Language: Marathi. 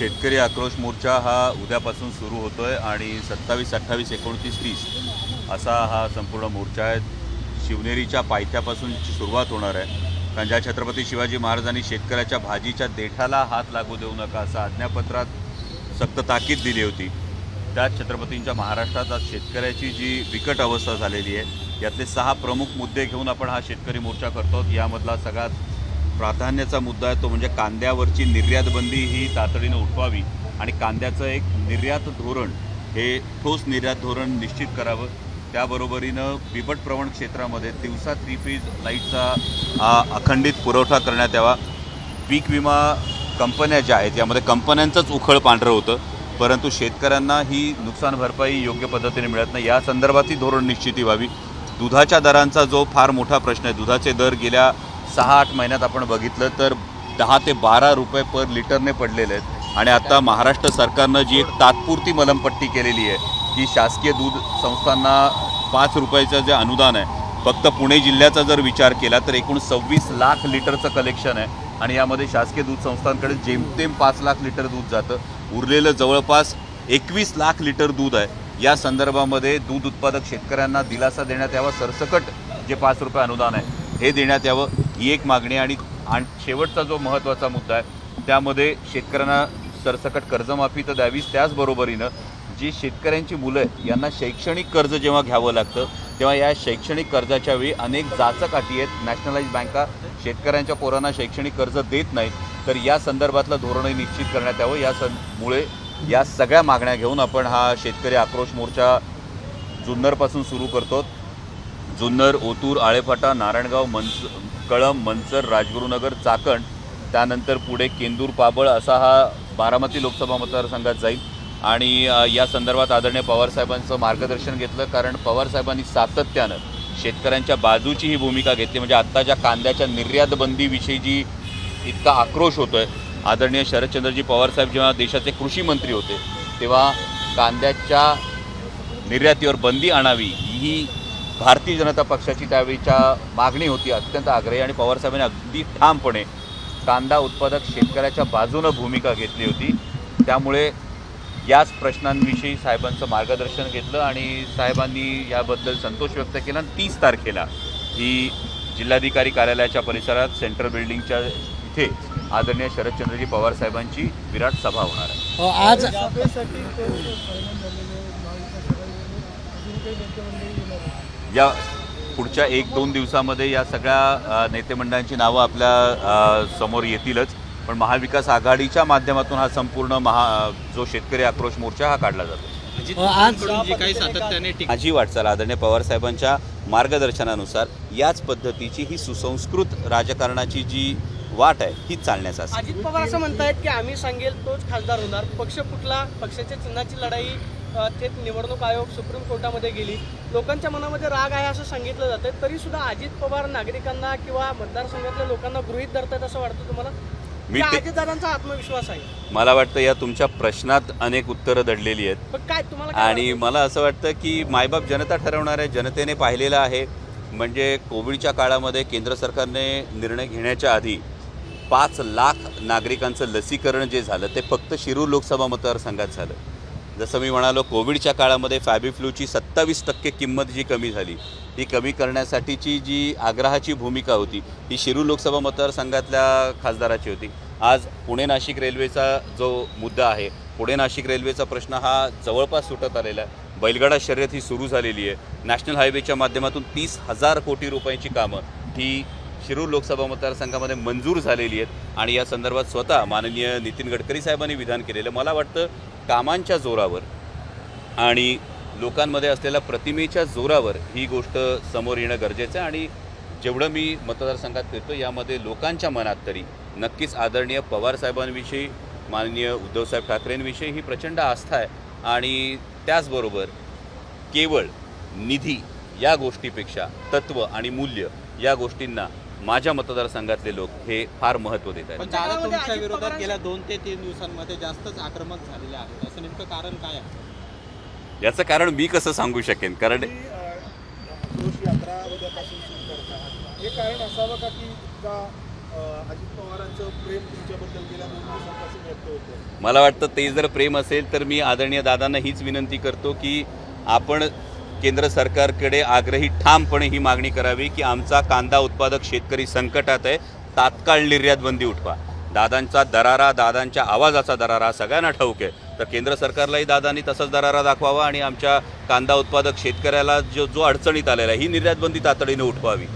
शेतकरी आक्रोश मोर्चा हा उद्यापासून सुरू होतो आहे आणि सत्तावीस अठ्ठावीस एकोणतीस तीस असा हा संपूर्ण मोर्चा आहे. शिवनेरीच्या पायथ्यापासून सुरुवात होणार आहे. कारण ज्या छत्रपती शिवाजी महाराजांनी शेतकऱ्याच्या भाजीच्या देठाला हात लागू देऊ नका असं आज्ञापत्रात सक्त ताकीद दिली होती. त्याच छत्रपतींच्या महाराष्ट्रात आज शेतकऱ्याची जी बिकट अवस्था झालेली आहे यातले सहा प्रमुख मुद्दे घेऊन आपण हा शेतकरी मोर्चा करतो. यामधला सगळ्यात प्राधान्याचा मुद्दा आहे तो म्हणजे कांद्यावरची निर्यात बंदी ही तातडीनं उठवावी आणि कांद्याचं एक निर्यात धोरण हे ठोस निर्यात धोरण निश्चित करावं. त्याबरोबरीनं बिबट प्रवण क्षेत्रामध्ये दिवसा थ्री फीज लाईटचा हा अखंडित पुरवठा करण्यात यावा. पीक विमा कंपन्या ज्या आहेत यामध्ये कंपन्यांचंच उखळ पांढरं होतं परंतु शेतकऱ्यांना ही नुकसान भरपाई योग्य पद्धतीने मिळत नाही. या संदर्भातही धोरण निश्चिती व्हावी. दुधाच्या दरांचा जो फार मोठा प्रश्न आहे दुधाचे दर गेल्या सहा आठ महिन्यात आपण बघितलं तर दहा ते बारा रुपये पर लिटरने पडलेले आहेत. आणि आता महाराष्ट्र सरकारनं जी एक तात्पुरती मलमपट्टी केलेली आहे की शासकीय दूध संस्थांना पाच रुपयाचं जे अनुदान आहे फक्त पुणे जिल्ह्याचा जर विचार केला तर एकूण सव्वीस लाख लिटरचं कलेक्शन आहे. आणि यामध्ये शासकीय दूध संस्थांकडे जेमतेम पाच लाख लिटर दूध जातं. उरलेलं जवळपास एकवीस लाख लिटर दूध आहे. या संदर्भामध्ये दूध उत्पादक शेतकऱ्यांना दिलासा देण्यात यावा सरसकट जे पाच रुपये अनुदान आहे हे देण्यात यावं. ही एक मागणी आणि आणि शेवटचा जो महत्त्वाचा मुद्दा आहे त्यामध्ये शेतकऱ्यांना सरसकट कर्जमाफी तर द्यावीच त्याचबरोबरीनं जी शेतकऱ्यांची मुलं आहेत यांना शैक्षणिक कर्ज जेव्हा घ्यावं लागतं तेव्हा या शैक्षणिक कर्जाच्या वेळी अनेक जाचक अटी आहेत. नॅशनलाइज बँका शेतकऱ्यांच्या पोरांना शैक्षणिक कर्ज देत नाहीत. तर या संदर्भातलं धोरणही निश्चित करण्यात यावं. या सं मुळे या सगळ्या मागण्या घेऊन आपण हा शेतकरी आक्रोश मोर्चा जुन्नरपासून सुरू करतो. जुन्नर ओतूर आळेफाटा नारायणगाव मनस कळंब मनसर राजगुरुनगर चाकण त्यानंतर पुढे केंदूर पाबळ असा हा बारामती लोकसभा मतदारसंघात जाईल. आणि या संदर्भात आदरणीय पवारसाहेबांचं मार्गदर्शन घेतलं कारण पवारसाहेबांनी सातत्यानं शेतकऱ्यांच्या बाजूची ही भूमिका घेतली. म्हणजे आत्ता ज्या कांद्याच्या निर्यात बंदीविषयी जी इतका आक्रोश होतोय. आदरणीय शरदचंद्रजी पवारसाहेब जेव्हा देशाचे कृषी मंत्री होते तेव्हा कांद्याच्या निर्यातीवर बंदी आणावी ही भारतीय जनता पक्षाची त्यावेळीच्या मागणी होती अत्यंत आग्रही आणि पवारसाहेबांनी अगदी ठामपणे कांदा उत्पादक शेतकऱ्याच्या बाजूनं भूमिका घेतली होती. त्यामुळे याच प्रश्नांविषयी साहेबांचं मार्गदर्शन घेतलं आणि साहेबांनी याबद्दल संतोष व्यक्त केला. आणि तीस तारखेला ही जिल्हाधिकारी कार्यालयाच्या परिसरात सेंट्रल बिल्डिंगच्या इथे आदरणीय शरदचंद्रजी पवार साहेबांची विराट सभा होणार आहे. आज या पुढच्या एक दोन दिवसामध्ये या सगळ्या नेतेमंडळांची नावं आपल्यासमोर येतीलच. पण महाविकास आघाडीच्या माध्यमातून हा संपूर्ण महा जो शेतकरी आक्रोश मोर्चा हा काढला जातो. अ, आज जी काही सातत्याने टीका माझी वाटचाल आदरणीय पवारसाहेबांच्या मार्गदर्शनानुसार याच पद्धतीची ही सुसंस्कृत राजकारणाची जी वाट आहे ही चालण्याचा असेल. अजित पवार असं म्हणतायत की आम्ही सांगेल तोच खासदार होणार. पक्ष फुटला पक्षाच्या चिन्हाची लढाई थेट निवडणूक आयोग सुप्रीम कोर्टामध्ये गेली. लोकांच्या मनामध्ये राग आहे असं सांगितलं जातं तरी सुद्धा अजित पवार नागरिकांना किंवा मतदारसंघातल्या लोकांना गृहीत धरतात असं वाटतं तुम्हाला? मी अजितदादांचा आत्मविश्वास आहे. मला वाटतं या तुमच्या प्रश्नात अनेक उत्तरं दडलेली आहेत. पण काय तुम्हाला आणि? मला असं वाटतं की मायबाप जनता ठरवणार आहे जनतेने पाहिलेलं आहे. म्हणजे कोविडच्या काळामध्ये केंद्र सरकारने निर्णय घेण्याच्या आधी पाच लाख नागरिकांचं लसीकरण जे झालं ते फक्त शिरूर लोकसभा मतदारसंघात झालं. जसं मी म्हणालो कोविडच्या काळामध्ये फॅबिफ्लूची सत्तावीस टक्के किंमत जी कमी झाली ती कमी करण्यासाठीची जी आग्रहाची भूमिका होती ही शिरू लोकसभा मतदारसंघातल्या खासदाराची होती. आज पुणे नाशिक रेल्वेचा जो मुद्दा आहे पुणे नाशिक रेल्वेचा प्रश्न हा जवळपास सुटत आलेला आहे. बैलगाडा शर्यत ही सुरू झालेली आहे. नॅशनल हायवेच्या माध्यमातून तीस हजार कोटी रुपयांची कामं ही शिरूर लोकसभा मतदारसंघामध्ये मंजूर झालेली आहेत आणि या संदर्भात स्वतः माननीय नितीन गडकरी साहेबांनी विधान केलेलं. मला वाटतं कामांच्या जोरावर आणि लोकांमध्ये असलेल्या प्रतिमेच्या जोरावर ही गोष्ट समोर येणं गरजेचं आहे आणि जेवढं मी मतदारसंघात फिरतो यामध्ये लोकांच्या मनात तरी नक्कीच आदरणीय पवारसाहेबांविषयी माननीय उद्धवसाहेब ठाकरेंविषयी ही प्रचंड आस्था आहे. आणि त्याचबरोबर केवळ निधी या गोष्टीपेक्षा तत्त्व आणि मूल्य या गोष्टींना माझ्या मतदारसंघातले लोक हे फार महत्त्व देत आहेत. तुमच्या विरोधात गेल्या दोन ते तीन दिवसांमध्ये जास्तच आक्रमक झालेले आहेत. असं नेमकं कारण काय आहे? याचं कारण मी कसं सांगू शकेन? कारण ही, अ, जोश यात्रा उद्यापासून सुरू करतात कारण असावं का की का अजित पवारांचं प्रेम तुमच्याबद्दल गेल्या दोन दिवसांपासून व्यक्त होतं मला वाटतं ते जर प्रेम असेल तर मी आदरणीय दादांना हीच विनंती करतो की आपण केंद्र सरकारकडे आग्रही ठामपणे ही मागणी करावी की आमचा कांदा उत्पादक शेतकरी संकटात आहे. तात्काळ निर्यात बंदी उठवा. दादांचा दरारा दादांच्या आवाजाचा दरारा सगळ्यांना ठाऊक आहे. तर केंद्र सरकारलाही दादांनी तसाच दरारा दाखवावा आणि आमच्या कांदा उत्पादक शेतकऱ्याला जो जो अडचणीत आलेला आहे ही निर्यातबंदी तातडीने उठवावी.